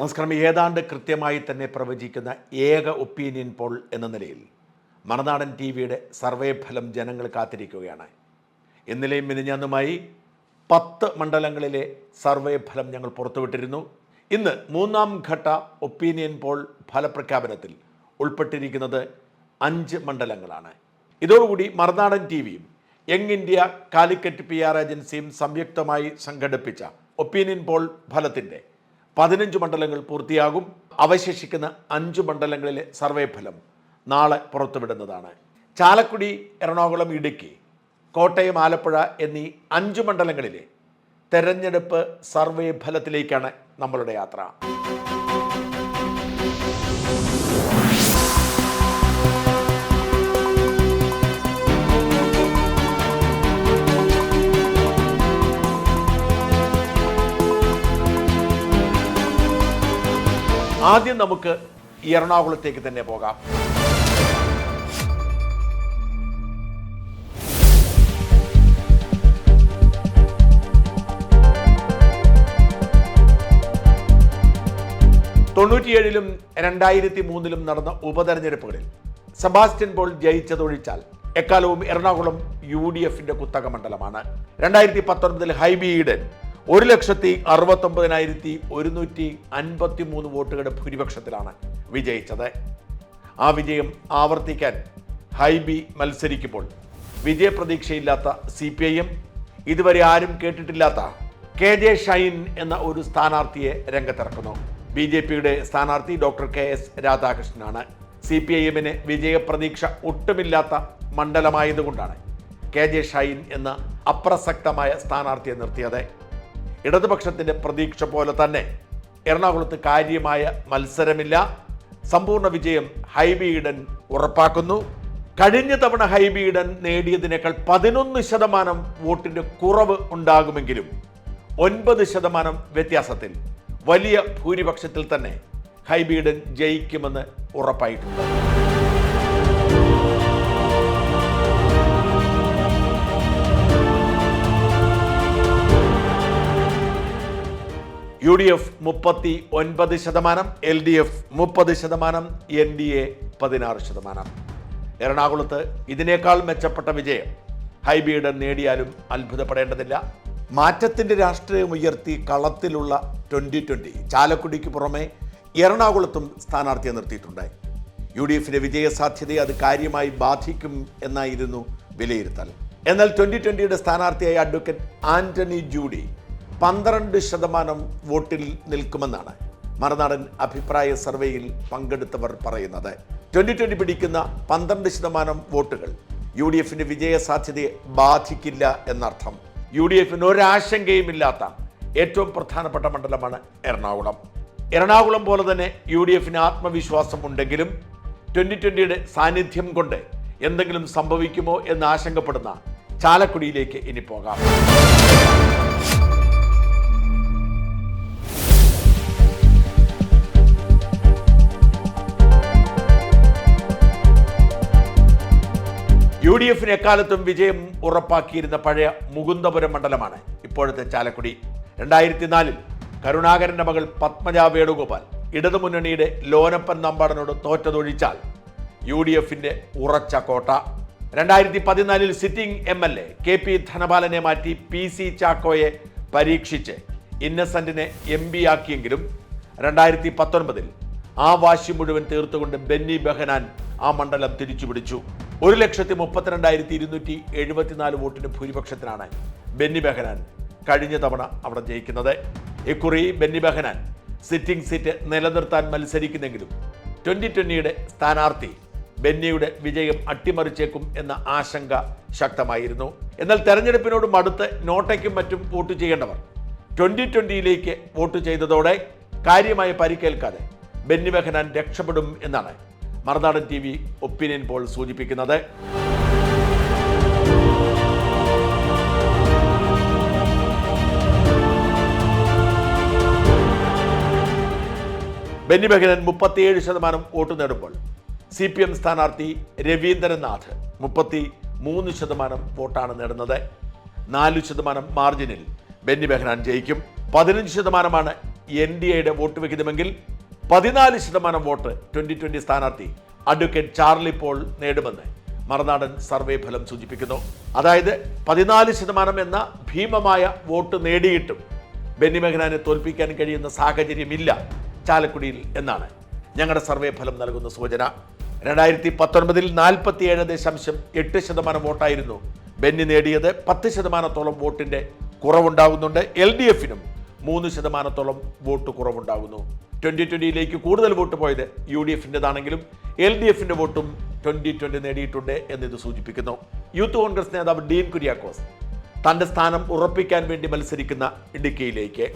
നമസ്കാരം. ഏതാണ്ട് കൃത്യമായി തന്നെ പ്രവചിക്കുന്ന ഏക ഒപ്പീനിയൻ പോൾ എന്ന നിലയിൽ മണനാടൻ ടി വിയുടെ സർവേ ഫലം ജനങ്ങൾ കാത്തിരിക്കുകയാണ്. ഇന്നലെയും മിനിഞ്ഞാന്നുമായി പത്ത് മണ്ഡലങ്ങളിലെ സർവേ ഫലം ഞങ്ങൾ പുറത്തുവിട്ടിരുന്നു. ഇന്ന് മൂന്നാം ഘട്ട ഒപ്പീനിയൻ പോൾ ഫലപ്രഖ്യാപനത്തിൽ ഉൾപ്പെട്ടിരിക്കുന്നത് അഞ്ച് മണ്ഡലങ്ങളാണ്. ഇതോടുകൂടി മറുനാടൻ ടി വിയും young India Calicut P R ഏജൻസിയും സംയുക്തമായി സംഘടിപ്പിച്ച ഒപ്പീനിയൻ പോൾ ഫലത്തിന്റെ പതിനഞ്ച് മണ്ഡലങ്ങൾ പൂർത്തിയാകും. അവശേഷിക്കുന്ന അഞ്ച് മണ്ഡലങ്ങളിലെ സർവേ ഫലം നാളെ പുറത്തുവിടുന്നതാണ്. ചാലക്കുടി എറണാകുളം ഇടുക്കി കോട്ടയം ആലപ്പുഴ എന്നീ അഞ്ച് മണ്ഡലങ്ങളിലെ തെരഞ്ഞെടുപ്പ് സർവേ ഫലത്തിലേക്കാണ് നമ്മളുടെ യാത്ര. ആദ്യം നമുക്ക് എറണാകുളത്തേക്ക് തന്നെ പോകാം. തൊണ്ണൂറ്റിയേഴിലും രണ്ടായിരത്തി മൂന്നിലും നടന്ന ഉപതെരഞ്ഞെടുപ്പുകളിൽ സെബാസ്റ്റ്യൻ പോൾ ജയിച്ചതൊഴിച്ചാൽ എക്കാലവും എറണാകുളം യു ഡി എഫിന്റെ കുത്തക മണ്ഡലമാണ്. രണ്ടായിരത്തി പത്തൊൻപതിൽ ഹൈബി ഈഡൻ ഒരു ലക്ഷത്തി അറുപത്തൊമ്പതിനായിരത്തി ഒരുന്നൂറ്റി അൻപത്തി മൂന്ന് വോട്ടുകളുടെ ഭൂരിപക്ഷത്തിലാണ് വിജയിച്ചത്. ആ വിജയം ആവർത്തിക്കാൻ ഹൈബി മത്സരിക്കുമ്പോൾ വിജയപ്രതീക്ഷയില്ലാത്ത സി പി ഐ എം ഇതുവരെ ആരും കേട്ടിട്ടില്ലാത്ത കെ ജെ ഷൈൻ എന്ന ഒരു സ്ഥാനാർത്ഥിയെ രംഗത്തിറക്കുന്നു. ബി ജെ പിയുടെ സ്ഥാനാർത്ഥി ഡോക്ടർ കെ എസ് രാധാകൃഷ്ണനാണ്. സി പി ഐ എമ്മിന് വിജയപ്രതീക്ഷ ഒട്ടുമില്ലാത്ത മണ്ഡലമായതുകൊണ്ടാണ് കെ ജെ ഷൈൻ എന്ന അപ്രസക്തമായ സ്ഥാനാർത്ഥിയെ നിർത്തിയത്. ഇടതുപക്ഷത്തിന്റെ പ്രതീക്ഷ പോലെ തന്നെ. എറണാകുളത്ത് കാര്യമായ മത്സരമില്ല. സമ്പൂർണ വിജയം ഹൈബി ഈഡൻ ഉറപ്പാക്കുന്നു. കഴിഞ്ഞ തവണ ഹൈബി ഈഡൻ നേടിയതിനേക്കാൾ പതിനൊന്ന് ശതമാനം വോട്ടിന്റെ കുറവ് ഉണ്ടാകുമെങ്കിലും ഒൻപത് ശതമാനം വ്യത്യാസത്തിൽ വലിയ ഭൂരിപക്ഷത്തിൽ തന്നെ ഹൈബി ഈഡൻ ജയിക്കുമെന്ന് ഉറപ്പായിട്ടുണ്ട്. യു ഡി എഫ് മുപ്പത്തി ഒൻപത് ശതമാനം എൽ ഡി എഫ് മുപ്പത് ശതമാനം എൻ ഡി എ പതിനാറ് ശതമാനം. എറണാകുളത്ത് ഇതിനേക്കാൾ മെച്ചപ്പെട്ട വിജയം. ഹൈബിയുടെ നേടിയാലും അത്ഭുതപ്പെടേണ്ടതില്ല. മാറ്റത്തിന്റെ രാഷ്ട്രീയം ഉയർത്തി കളത്തിലുള്ള ട്വന്റി ട്വന്റി ചാലക്കുടിക്ക് പുറമെ എറണാകുളത്തും സ്ഥാനാർത്ഥിയെ നിർത്തിയിട്ടുണ്ട്. യു ഡി വിജയ വിജയസാധ്യതയെ അത് കാര്യമായി ബാധിക്കും എന്നായിരുന്നു വിലയിരുത്തൽ. എന്നാൽ ട്വന്റി ട്വന്റിയുടെ സ്ഥാനാർത്ഥിയായ അഡ്വക്കേറ്റ് ആന്റണി ജൂഡി പന്ത്രണ്ട് ശതമാനം വോട്ടിൽ നിൽക്കുമെന്നാണ് മറുനാടൻ അഭിപ്രായ സർവേയിൽ പങ്കെടുത്തവർ പറയുന്നത്. ട്വന്റി ട്വന്റി പിടിക്കുന്ന പന്ത്രണ്ട് ശതമാനം വോട്ടുകൾ യു ഡി എഫിന്റെ വിജയ സാധ്യതയെ ബാധിക്കില്ല എന്നർത്ഥം. യു ഡി എഫിന് ഒരാശങ്കയുമില്ലാത്ത ഏറ്റവും പ്രധാനപ്പെട്ട മണ്ഡലമാണ് എറണാകുളം. എറണാകുളം പോലെ തന്നെ യു ഡി എഫിന് ആത്മവിശ്വാസം ഉണ്ടെങ്കിലും ട്വന്റി ട്വന്റിയുടെ സാന്നിധ്യം കൊണ്ട് എന്തെങ്കിലും സംഭവിക്കുമോ എന്ന് ആശങ്കപ്പെടുന്ന ചാലക്കുടിയിലേക്ക് ഇനി പോകാം. എഫിന് എക്കാലത്തും വിജയം ഉറപ്പാക്കിയിരുന്ന പഴയ മുകുന്ദപുരം മണ്ഡലമാണ് ഇപ്പോഴത്തെ ചാലക്കുടി. രണ്ടായിരത്തി നാലിൽ കരുണാകരന്റെ മകൾ പത്മജ വേണുഗോപാൽ ഇടതുമുന്നണിയുടെ ലോനപ്പൻ നമ്പാടനോട് തോറ്റതൊഴിച്ചാൽ യു ഡി എഫിന്റെ ഉറച്ച കോട്ട. രണ്ടായിരത്തി പതിനാലിൽ sitting M L A K P ധനപാലനെ മാറ്റി പി സി ചാക്കോയെ പരീക്ഷിച്ച് ഇന്നസെന്റിനെ എം പി ആക്കിയെങ്കിലും രണ്ടായിരത്തി പത്തൊൻപതിൽ ആ വാശി മുഴുവൻ തീർത്തുകൊണ്ട് ബെന്നി ബെഹനാൻ ആ മണ്ഡലം തിരിച്ചുപിടിച്ചു. ഒരു ലക്ഷത്തി മുപ്പത്തിരണ്ടായിരത്തി ഇരുന്നൂറ്റി എഴുപത്തിനാല് വോട്ടിന് ഭൂരിപക്ഷത്തിനാണ് ബെന്നി ബെഹനാൻ കഴിഞ്ഞ തവണ അവിടെ ജയിക്കുന്നത്. ഇക്കുറി ബെന്നി ബെഹനാൻ സിറ്റിംഗ് സീറ്റ് നിലനിർത്താൻ മത്സരിക്കുന്നെങ്കിലും ട്വന്റി ട്വന്റിയുടെ സ്ഥാനാർത്ഥി ബെന്നിയുടെ വിജയം അട്ടിമറിച്ചേക്കും എന്ന ആശങ്ക ശക്തമായിരുന്നു. എന്നാൽ തെരഞ്ഞെടുപ്പിനോട് മടുത്ത് നോട്ടയ്ക്കും മറ്റും വോട്ട് ചെയ്യേണ്ടവർ ട്വന്റി ട്വന്റിയിലേക്ക് വോട്ട് ചെയ്തതോടെ കാര്യമായ പരിക്കേൽക്കാതെ ബെന്നി ബെഹനാൻ രക്ഷപ്പെടും എന്നാണ് Marunadan T V opinion poll സൂചിപ്പിക്കുന്നത്. ബെന്നി ബഹനൻ മുപ്പത്തിയേഴ് ശതമാനം വോട്ട് നേടുമ്പോൾ സി പി എം സ്ഥാനാർത്ഥി രവീന്ദ്രനാഥ് മുപ്പത്തി മൂന്ന് ശതമാനം വോട്ടാണ് നേടുന്നത്. നാല് ശതമാനം മാർജിനിൽ ബെന്നി ബെഹനാൻ ജയിക്കും. പതിനഞ്ച് ശതമാനമാണ് എൻ ഡി എയുടെ വോട്ട് വിഹിതമെങ്കിൽ പതിനാല് ശതമാനം വോട്ട് ട്വന്റി ട്വന്റി സ്ഥാനാർത്ഥി അഡ്വക്കേറ്റ് ചാർലി പോൾ നേടുമെന്ന് മറുനാടൻ സർവേ ഫലം സൂചിപ്പിക്കുന്നു. അതായത് പതിനാല് ശതമാനം എന്ന ഭീമമായ വോട്ട് നേടിയിട്ടും ബെന്നി മെഹനാനെ തോൽപ്പിക്കാൻ കഴിയുന്ന സാഹചര്യമില്ല ചാലക്കുടിയിൽ എന്നാണ് ഞങ്ങളുടെ സർവേ ഫലം നൽകുന്ന സൂചന. രണ്ടായിരത്തി പത്തൊൻപതിൽ നാൽപ്പത്തിയേഴ് ദശാംശം എട്ട് ശതമാനം വോട്ടായിരുന്നു ബെന്നി നേടിയത്. പത്ത് ശതമാനത്തോളം വോട്ടിന്റെ കുറവുണ്ടാകുന്നുണ്ട് എൽ ഡി എഫിനും മൂന്ന് ശതമാനത്തോളം വോട്ട് കുറവുണ്ടാകുന്നു ട്വന്റി ട്വന്റിയിലേക്ക് കൂടുതൽ വോട്ട് പോയത് യു ഡി എഫിന്റെതാണെങ്കിലും എൽ ഡി എഫിന്റെ വോട്ടും ട്വന്റി ട്വന്റി നേടിയിട്ടുണ്ട് എന്നിത് സൂചിപ്പിക്കുന്നു. യൂത്ത് കോൺഗ്രസ് നേതാവ് ഡീൻ കുര്യാക്കോസ് തന്റെ സ്ഥാനം ഉറപ്പിക്കാൻ വേണ്ടി മത്സരിക്കുന്ന ഇടുക്കിയിലേക്ക്.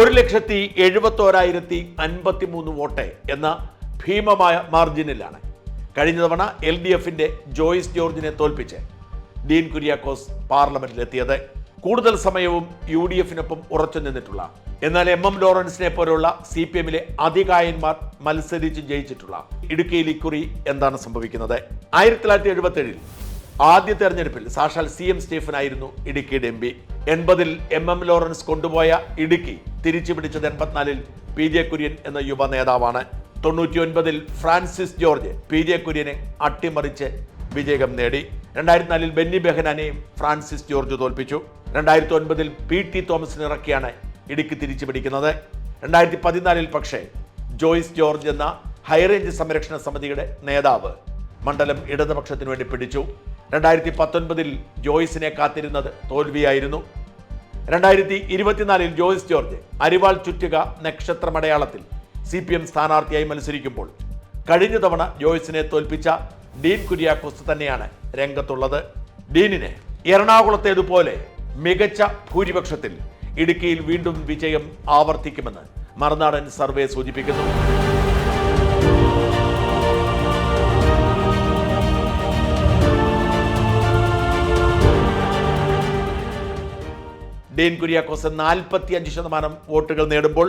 ഒരു ലക്ഷത്തി എഴുപത്തോരായിരത്തി അൻപത്തി മൂന്ന് വോട്ട് എന്ന ഭീമമായ മാർജിനിലാണ് കഴിഞ്ഞ തവണ എൽ ഡി എഫിന്റെ ജോയിസ് ജോർജിനെ തോൽപ്പിച്ച് ഡീൻ കുര്യാക്കോസ് പാർലമെന്റിലെത്തിയത്. കൂടുതൽ സമയവും യു ഡി എഫിനൊപ്പം ഉറച്ചു നിന്നിട്ടുള്ള എന്നാൽ എം എം ലോറൻസിനെ പോലുള്ള സി പി എമ്മിലെ അധികായന്മാർ മത്സരിച്ച് ജയിച്ചിട്ടുള്ള ഇടുക്കിയിൽ ഇക്കുറി എന്താണ് സംഭവിക്കുന്നത്? ആയിരത്തി തൊള്ളായിരത്തി എഴുപത്തി ആദ്യ തെരഞ്ഞെടുപ്പിൽ സാക്ഷാൽ സി എം സ്റ്റീഫൻ ആയിരുന്നു ഇടുക്കിയുടെ എം പി എൺപതിൽ എം എം ലോറൻസ് കൊണ്ടുപോയ ഇടുക്കി തിരിച്ചു പിടിച്ചത് എൺപത്തിനാലിൽ പി ജെ കുര്യൻ എന്ന യുവ നേതാവാണ്. തൊണ്ണൂറ്റി ഒൻപതിൽ ഫ്രാൻസിസ് ജോർജ് പി ജെ കുര്യനെ അട്ടിമറിച്ച് വിജയം നേടി. രണ്ടായിരത്തി നാലിൽ ബെന്നി ബെഹനാനെയും ഫ്രാൻസിസ് ജോർജ് തോൽപ്പിച്ചു. രണ്ടായിരത്തി ഒൻപതിൽ പി ടി തോമസിനിറക്കിയാണ് ഇടുക്കി തിരിച്ചു പിടിക്കുന്നത്. രണ്ടായിരത്തി പതിനാലിൽ പക്ഷേ ജോയ്സ് ജോർജ് എന്ന ഹൈറേഞ്ച് സംരക്ഷണ സമിതിയുടെ നേതാവ് മണ്ഡലം ഇടതുപക്ഷത്തിന് വേണ്ടി പിടിച്ചു. രണ്ടായിരത്തി പത്തൊൻപതിൽ ജോയ്സിനെ കാത്തിരുന്നത് തോൽവിയായിരുന്നു. രണ്ടായിരത്തി ഇരുപത്തിനാലിൽ ജോയ്സ് ജോർജ് അരിവാൾ ചുറ്റുക നക്ഷത്രമടയാളത്തിൽ സി പി എം സ്ഥാനാർത്ഥിയായി മത്സരിക്കുമ്പോൾ കഴിഞ്ഞ തവണ ജോയ്സിനെ തോൽപ്പിച്ച ഡീൻ കുര്യാക്കോസ് തന്നെയാണ് രംഗത്തുള്ളത്. ഡീനിനെ എറണാകുളത്തേതുപോലെ മികച്ച ഭൂരിപക്ഷത്തിൽ ഇടുക്കിയിൽ വീണ്ടും വിജയം ആവർത്തിക്കുമെന്ന് മറുനാടൻ സർവേ സൂചിപ്പിക്കുന്നു. ഡീൻ കുര്യാക്കോസ് നാൽപ്പത്തി അഞ്ച് ശതമാനം വോട്ടുകൾ നേടുമ്പോൾ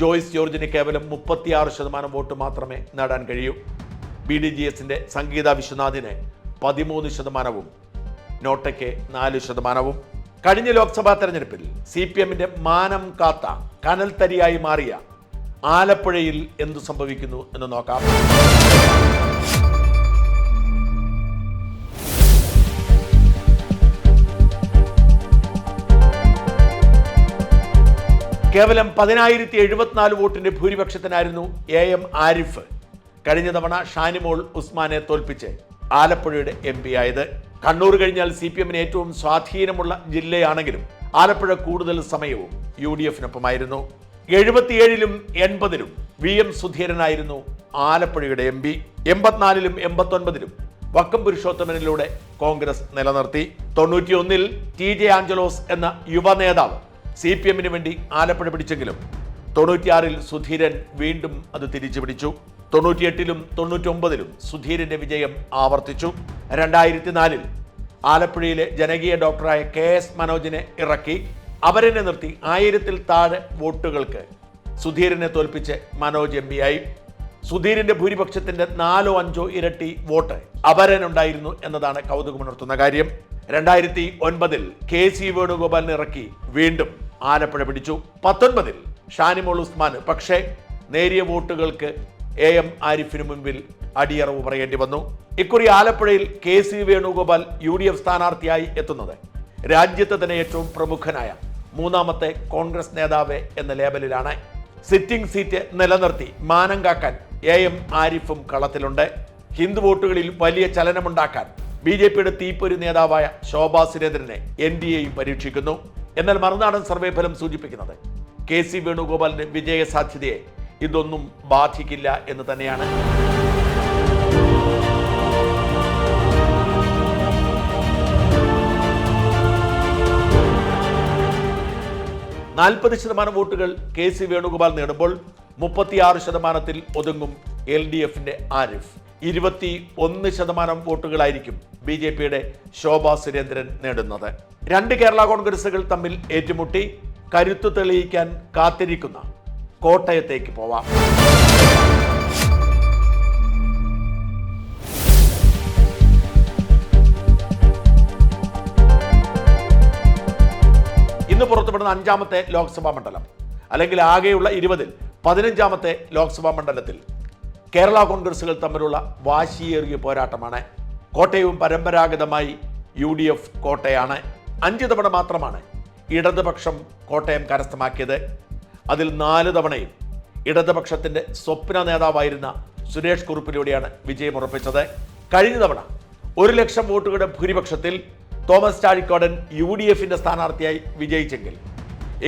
ജോയ്സ് ജോർജിന് കേവലം മുപ്പത്തിയാറ് ശതമാനം വോട്ട് മാത്രമേ നേടാൻ കഴിയൂ. ബി ഡി ജി എസിന്റെ സംഗീത വിശ്വനാഥിന് പതിമൂന്ന് ശതമാനവും നോട്ടയ്ക്ക് നാല് ശതമാനവും. കഴിഞ്ഞ ലോക്സഭാ തെരഞ്ഞെടുപ്പിൽ സി പി എമ്മിന്റെ മാനം കാത്ത കനൽത്തരിയായി മാറിയ ആലപ്പുഴയിൽ എന്തു സംഭവിക്കുന്നു എന്ന് നോക്കാം. കേവലം പതിനായിരത്തി എഴുപത്തിനാല് വോട്ടിന്റെ ഭൂരിപക്ഷത്തിനായിരുന്നു എ എം ആരിഫ്. കഴിഞ്ഞ തവണ ഷാനിമോൾ ഉസ്മാനെ തോൽപ്പിച്ച് ആലപ്പുഴയുടെ എം പി ആയത്. കണ്ണൂർ കഴിഞ്ഞാൽ സി പി എമ്മിന് ഏറ്റവും സ്വാധീനമുള്ള ജില്ലയാണെങ്കിലും ആലപ്പുഴ കൂടുതൽ സമയവും യു ഡി എഫിനൊപ്പമായിരുന്നു. എഴുപത്തിയേഴിലും എൺപതിലും വി എം സുധീരനായിരുന്നു ആലപ്പുഴയുടെ എം പി. എൺപത്തിനാലിലും എൺപത്തൊൻപതിലും വക്കം പുരുഷോത്തമനിലൂടെ കോൺഗ്രസ് നിലനിർത്തി. തൊണ്ണൂറ്റിയൊന്നിൽ ടി ജെ ആഞ്ചലോസ് എന്ന യുവ നേതാവ് സി പി എമ്മിന് വേണ്ടി ആലപ്പുഴ പിടിച്ചെങ്കിലും തൊണ്ണൂറ്റിയാറിൽ സുധീരൻ വീണ്ടും അത് തിരിച്ചു പിടിച്ചു. തൊണ്ണൂറ്റിയെട്ടിലും തൊണ്ണൂറ്റൊമ്പതിലും സുധീരന്റെ വിജയം ആവർത്തിച്ചു. രണ്ടായിരത്തി നാലിൽ ആലപ്പുഴയിലെ ജനകീയ ഡോക്ടറായ കെ എസ് മനോജിനെ ഇറക്കി. അവരെ നിർത്തി ആയിരത്തിൽ താഴെ വോട്ടുകൾക്ക് സുധീരനെ തോൽപ്പിച്ച് മനോജ് എം ആയി. സുധീരന്റെ ഭൂരിപക്ഷത്തിന്റെ നാലോ അഞ്ചോ ഇരട്ടി വോട്ട് അപരനുണ്ടായിരുന്നു എന്നതാണ് കൗതുകമുണർത്തുന്ന കാര്യം. രണ്ടായിരത്തി ഒൻപതിൽ കെ സി വേണുഗോപാലിനെ ഇറക്കി. വീണ്ടും ആലപ്പുഴ പിടിച്ചു. പത്തൊൻപതിൽ ഷാനിമോൾ ഉസ്മാൻ. പക്ഷേ നേരിയ വോട്ടുകൾക്ക് എ എം ആരിഫിന് മുൻപിൽ അടിയറവ് പറയേണ്ടി വന്നു. ഇക്കുറി ആലപ്പുഴയിൽ K C Venugopal U D F സ്ഥാനാർത്ഥിയായി എത്തുന്നത്. രാജ്യത്തെ തന്നെ ഏറ്റവും പ്രമുഖനായ മൂന്നാമത്തെ കോൺഗ്രസ് നേതാവ് എന്ന ലേബലിലാണ്. സിറ്റിംഗ് സീറ്റ് നിലനിർത്തി മാനം കാക്കാൻ എ എം ആരിഫും കളത്തിലുണ്ട്. ഹിന്ദു വോട്ടുകളിൽ വലിയ ചലനമുണ്ടാക്കാൻ ബി ജെ പിയുടെ തീപ്പൊരു നേതാവായ ശോഭാ സുരേന്ദ്രനെ എൻ ഡി എയും പരീക്ഷിക്കുന്നു. എന്നാൽ മറുനാടൻ സർവേ ഫലം സൂചിപ്പിക്കുന്നത് കെ സി വേണുഗോപാലിന്റെ വിജയ സാധ്യതയെ ഇതൊന്നും ബാധിക്കില്ല എന്ന് തന്നെയാണ്. നാൽപ്പത് ശതമാനം വോട്ടുകൾ കെ സി വേണുഗോപാൽ നേടുമ്പോൾ മുപ്പത്തിയാറ് ശതമാനത്തിൽ ഒതുങ്ങും എൽ ഡി എഫിന്റെ ആരിഫ്. ഇരുപത്തി ഒന്ന് ശതമാനം വോട്ടുകളായിരിക്കും ബി ജെ പിയുടെ ശോഭാ സുരേന്ദ്രൻ നേടുന്നത്. രണ്ട് കേരള കോൺഗ്രസുകൾ തമ്മിൽ ഏറ്റുമുട്ടി കരുത്തു തെളിയിക്കാൻ കാത്തിരിക്കുന്ന കോട്ടയത്തേക്ക് പോവാം. ഇന്ന് പുറത്തുവിടുന്ന അഞ്ചാമത്തെ ലോക്സഭാ മണ്ഡലം അല്ലെങ്കിൽ ആകെയുള്ള ഇരുപതിൽ പതിനഞ്ചാമത്തെ ലോക്സഭാ മണ്ഡലത്തിൽ കേരള കോൺഗ്രസുകൾ തമ്മിലുള്ള വാശിയേറിയ പോരാട്ടമാണ്. കോട്ടയവും പരമ്പരാഗതമായി യു ഡി എഫ് കോട്ടയാണ്. അഞ്ച് തവണ മാത്രമാണ് ഇടതുപക്ഷം കോട്ടയം കരസ്ഥമാക്കിയത്. അതിൽ നാല് തവണയും ഇടതുപക്ഷത്തിന്റെ സ്വപ്ന നേതാവായിരുന്ന സുരേഷ് കുറുപ്പിലൂടെയാണ് വിജയമുറപ്പിച്ചത് കഴിഞ്ഞ തവണ ഒരു ലക്ഷം വോട്ടുകളുടെ ഭൂരിപക്ഷത്തിൽ തോമസ് ചാഴിക്കാടൻ യു ഡി എഫിന്റെ സ്ഥാനാർത്ഥിയായി വിജയിച്ചെങ്കിൽ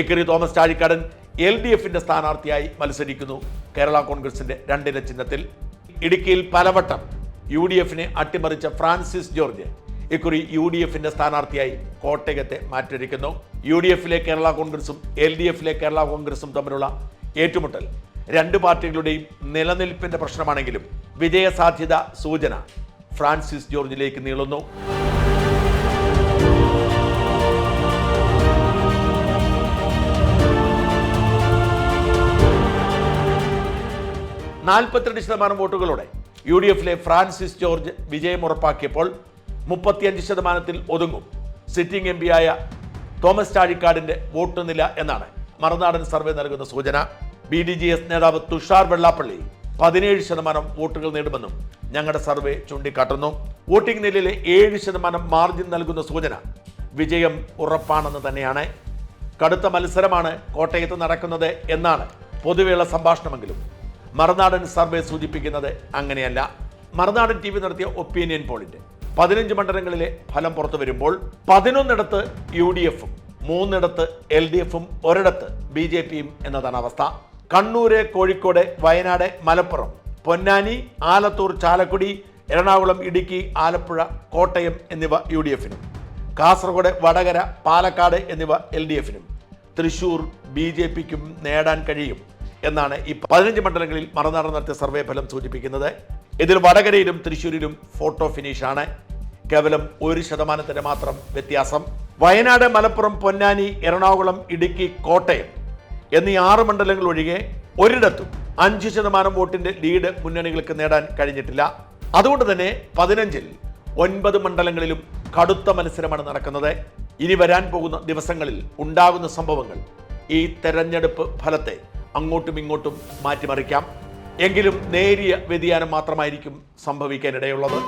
ഇക്കറി തോമസ് ചാഴിക്കാടൻ എൽ ഡി എഫിന്റെ സ്ഥാനാർത്ഥിയായി മത്സരിക്കുന്നു. കേരള കോൺഗ്രസിന്റെ രണ്ടില ചിഹ്നത്തിൽ ഇടുക്കിയിൽ പലവട്ടം യു ഡി എഫിനെ അട്ടിമറിച്ച ഫ്രാൻസിസ് ജോർജ്. ഇക്കുറി യു ഡി എഫിന്റെ സ്ഥാനാർത്ഥിയായി കോട്ടയത്തെ മാറ്റിയിരിക്കുന്നു. യു ഡി എഫിലെ കേരള കോൺഗ്രസും എൽ ഡി എഫിലെ കേരള കോൺഗ്രസും തമ്മിലുള്ള ഏറ്റുമുട്ടൽ രണ്ട് പാർട്ടികളുടെയും നിലനിൽപ്പിന്റെ പ്രശ്നമാണെങ്കിലും വിജയസാധ്യത സൂചന ഫ്രാൻസിസ് ജോർജിലേക്ക് നീളുന്നു. നാൽപ്പത്തിരണ്ട് ശതമാനം വോട്ടുകളോടെ യു ഡി എഫിലെ ഫ്രാൻസിസ് ജോർജ് വിജയം ഉറപ്പാക്കിയപ്പോൾ മുപ്പത്തിയഞ്ച് ശതമാനത്തിൽ ഒതുങ്ങും. സിറ്റിംഗ് എം പിയായ തോമസ് ചാഴിക്കാടിന്റെ വോട്ട് നില എന്നാണ് മറുനാടൻ സർവേ നൽകുന്ന സൂചന. ബി ഡി ജി എസ് നേതാവ് തുഷാർ വെള്ളാപ്പള്ളി പതിനേഴ് ശതമാനം വോട്ടുകൾ നേടുമെന്നും ഞങ്ങളുടെ സർവേ ചൂണ്ടിക്കാട്ടുന്നു. വോട്ടിംഗ് നിലയിലെ ഏഴ് ശതമാനം മാർജിൻ നൽകുന്ന സൂചന വിജയം ഉറപ്പാണെന്ന് തന്നെയാണ്. കടുത്ത മത്സരമാണ് കോട്ടയത്ത് നടക്കുന്നത് എന്നാണ് പൊതുവെയുള്ള സംഭാഷണമെങ്കിലും മറുനാടൻ സർവേ സൂചിപ്പിക്കുന്നത് അങ്ങനെയല്ല. മറുനാടൻ ടി വി നടത്തിയ ഒപ്പീനിയൻ പോളിന്റെ പതിനഞ്ച് മണ്ഡലങ്ങളിലെ ഫലം പുറത്തു വരുമ്പോൾ പതിനൊന്നിടത്ത് യു ഡി എഫും മൂന്നിടത്ത് എൽ ഡി എഫും ഒരിടത്ത് ബി ജെ പിയും എന്നതാണ് അവസ്ഥ. കണ്ണൂര് കോഴിക്കോട് വയനാട് മലപ്പുറം പൊന്നാനി ആലത്തൂർ ചാലക്കുടി എറണാകുളം ഇടുക്കി ആലപ്പുഴ കോട്ടയം എന്നിവ യു ഡി എഫിനും. കാസർഗോഡ് വടകര പാലക്കാട് എന്നിവ എൽ ഡി എഫിനും. തൃശൂർ ബി ജെ പിക്കും നേടാൻ കഴിയും. എന്നാണ് ഈ പതിനഞ്ച് മണ്ഡലങ്ങളിൽ മറുനാടൻ നടത്തിയ സർവേ ഫലം സൂചിപ്പിക്കുന്നത്. ഇതിൽ വടകരയിലും തൃശ്ശൂരിലും ഫോട്ടോ ഫിനിഷാണ് കേവലം ഒരു ശതമാനത്തിന് മാത്രം വ്യത്യാസം. വയനാട് മലപ്പുറം പൊന്നാനി എറണാകുളം ഇടുക്കി കോട്ടയം എന്നീ ആറ് മണ്ഡലങ്ങൾ ഒഴികെ ഒരിടത്തും അഞ്ച് ശതമാനം വോട്ടിന്റെ ലീഡ് മുന്നണികൾക്ക് നേടാൻ കഴിഞ്ഞിട്ടില്ല. അതുകൊണ്ട് തന്നെ പതിനഞ്ചിൽ ഒൻപത് മണ്ഡലങ്ങളിലും കടുത്ത മത്സരമാണ് നടക്കുന്നത്. ഇനി വരാൻ പോകുന്ന ദിവസങ്ങളിൽ ഉണ്ടാകുന്ന സംഭവങ്ങൾ ഈ തെരഞ്ഞെടുപ്പ് ഫലത്തെ അങ്ങോട്ടും ഇങ്ങോട്ടും മാറ്റിമറിക്കാം. എങ്കിലും നേരിയ വ്യതിയാനം മാത്രമായിരിക്കും സംഭവിക്കാനിടയുള്ളത്.